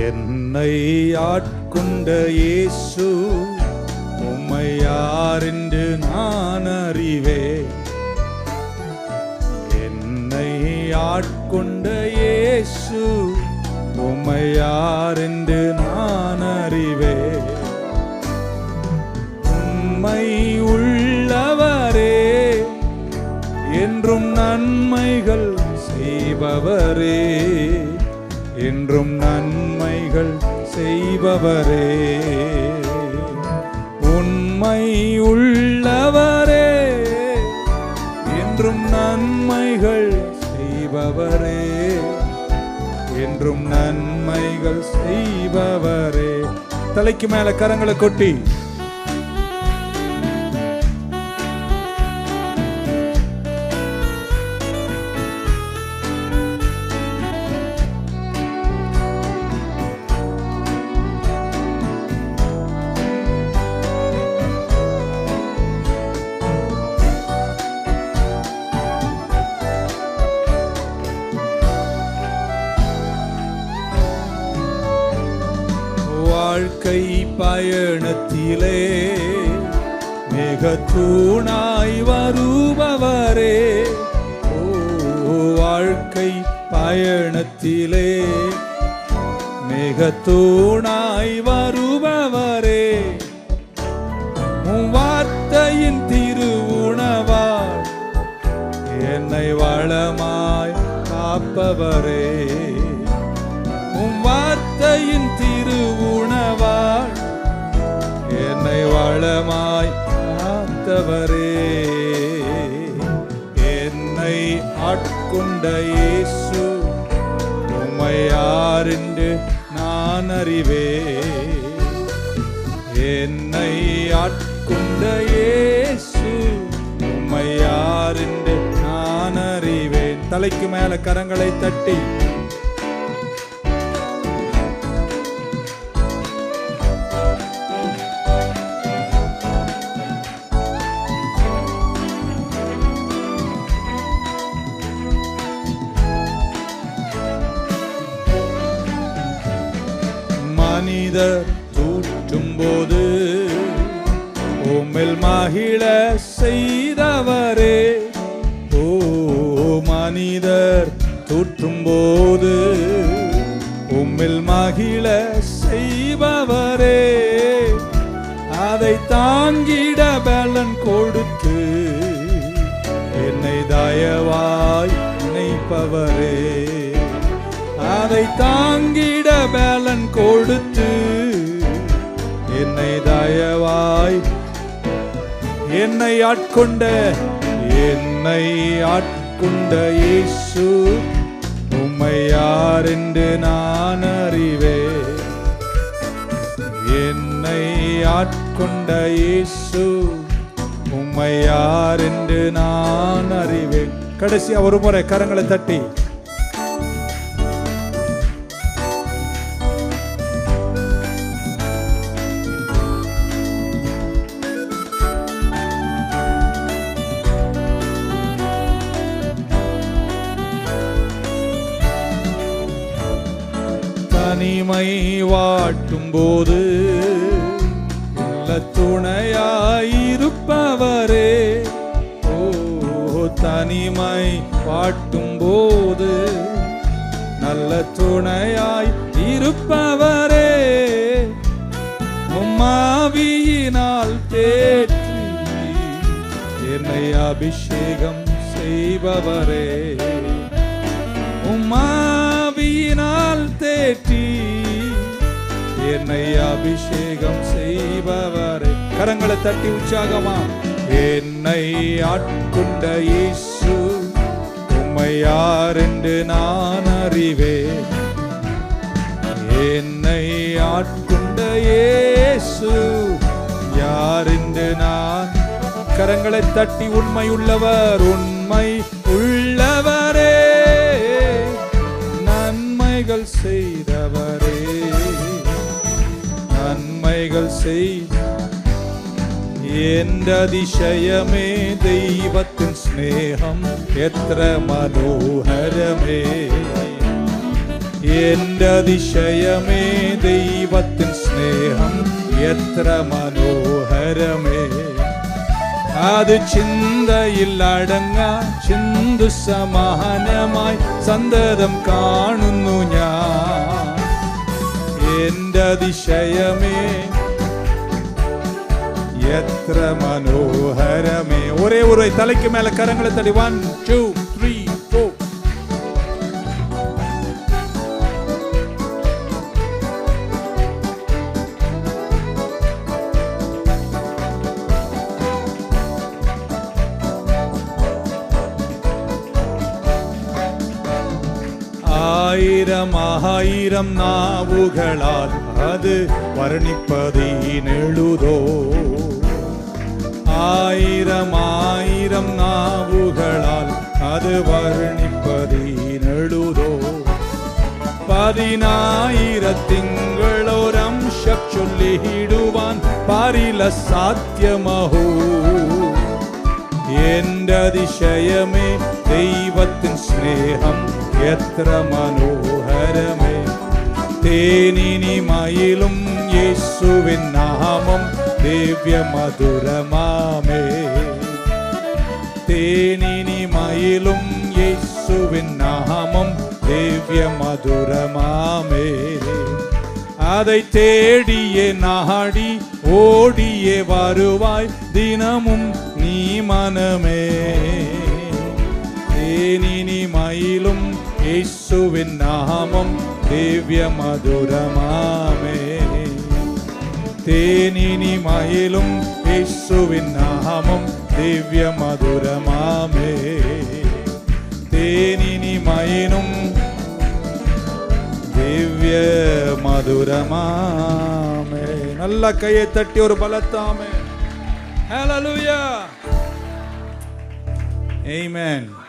என்னை ஆட்கொண்ட இயேசு உம்மை யாரென்று நான் அறிவே என்னை ஆட்கொண்ட இயேசு உம்மை யாரென்று நான் அறிவே உம்மை உள்ளவரே என்றும் நன்மைகள் செய்பவரே. என்றும் நன்மைகள் செய்பவரே. உண்மை உள்ளவரே. என்றும் நன்மைகள் செய்பவரே. என்றும் நன்மைகள் செய்பவரே. தலைக்கு மேல கரங்களை கொட்டி பயணத்திலே மிக தூணாய் வருபவரே. ஓ வாழ்க்கை பயணத்திலே மிக தூணாய் வருபவரே. உம் வார்த்தையின் திருவுணவால் என்னை வளமாய் காப்பவரே. உம் வார்த்தையின் திருவுணவால் காத்தவரே என்னை ஆட்கொண்ட இயேசு உம்மை யாரென்று நான் அறிவே என்னை ஆட்கொண்ட இயேசு உம்மை யாரென்று நான் அறிவேன். தலைக்கு மேல கரங்களை தட்டி மனிதர் தூற்றும் போது உம்மில் மகிழ செய்தவரே. ஓ மனிதர் தூற்றும் போது உம்மில் மகிழ செய்பவரே. அதை தாங்கிட பலன் கொடுத்து என்னை தயவாய் நினைப்பவரே அதை தாங்கிட பலன் கொடுத்து தயவாய் என்னை ஆட்கொண்ட என்னை ஆட்கொண்ட இயேசு உம்மை என்று நான் அறிவே என்னை ஆட்கொண்ட இயேசு உம்மை என்று நான் அறிவேன். கடைசியா ஒரு முறை கரங்களை தட்டி தனிமை வாட்டும் போது நல்ல துணையாயிருப்பவரே ஓ தனிமை வாட்டும் போது நல்ல துணையாய் இருப்பவரே உம்மாவியினால் தேற்றி என்னை அபிஷேகம் செய்பவரே. உம்மாவியினால் தேற்றி என்னை அபிஷேகம் செய்பவரே. கரங்களை தட்டி உற்சாகமா. என்னை ஆட்கொண்ட இயேசு உம்மை யார் என்று நான் அறிவேன். என்னை ஆட்கொண்ட இயேசு யார் என்று நான். கரங்களை தட்டி உண்மை உள்ளவர் உண்மை உள்ளவரே. நன்மைகள் செய்தவர். കൃപകൾ ചെയ്തു എന്റെ അതിശയമേ ദൈവത്തിൻ സ്നേഹം എത്ര മനോഹരമേ. എന്റെ അതിശയമേ ദൈവത്തിൻ സ്നേഹം എത്ര മനോഹരമേ. അത് ചിന്തയിൽ അടങ്ങാ ചിന്തു സമാനമായി സന്തതം കാണുന്നു ഞാൻ. എന്റെ അതിശയമേ എത്ര മനോഹരമേ ഒരേ ഒരു തലയ്ക്ക് മേലെ കരങ്ങളെ തടി വൺ ടു ത്രീ ഫോർ ആയിരം ആയിരം നാവുകളാൽ അത് വർണിപ്പതീനെഴുതോ? ആയിരം ആയിരം നാവുകളാൽ അത് വർണിപ്പതീനെഴുതോ? പതിനായിരത്തിങ്കളൊരംശം ചൊല്ലിയിടുവാൻ പാരില സാധ്യമഹോ? എന്റെ അതിശയമേ ദൈവത്തിൻ സ്നേഹം എത്ര മനോഹരമേ തേനിനി മയിലും യേശുവിൻ നാമം ദിവ്യമധുരമാമേ തേനിനി മയിലും യേശുവിൻ നാമം ദിവ്യമധുരമാമേ அதை தேடியே நாடி ஓடியே வருவாய் தினமும் நீ மனமே தேனினி மயிலும் യേശുവിൻ നാമം ദിവ്യ മധുരമാമേ തേനിനി മയിലും യേശുവിൻ നാമം ദിവ്യ മധുരമാമേ തേനിനി മയിലും ദിവ്യ മധുരമാമേ നല്ല കയ്യെ തട്ടി ഒരു ബലത്താമേ ഹലലൂയ Amen.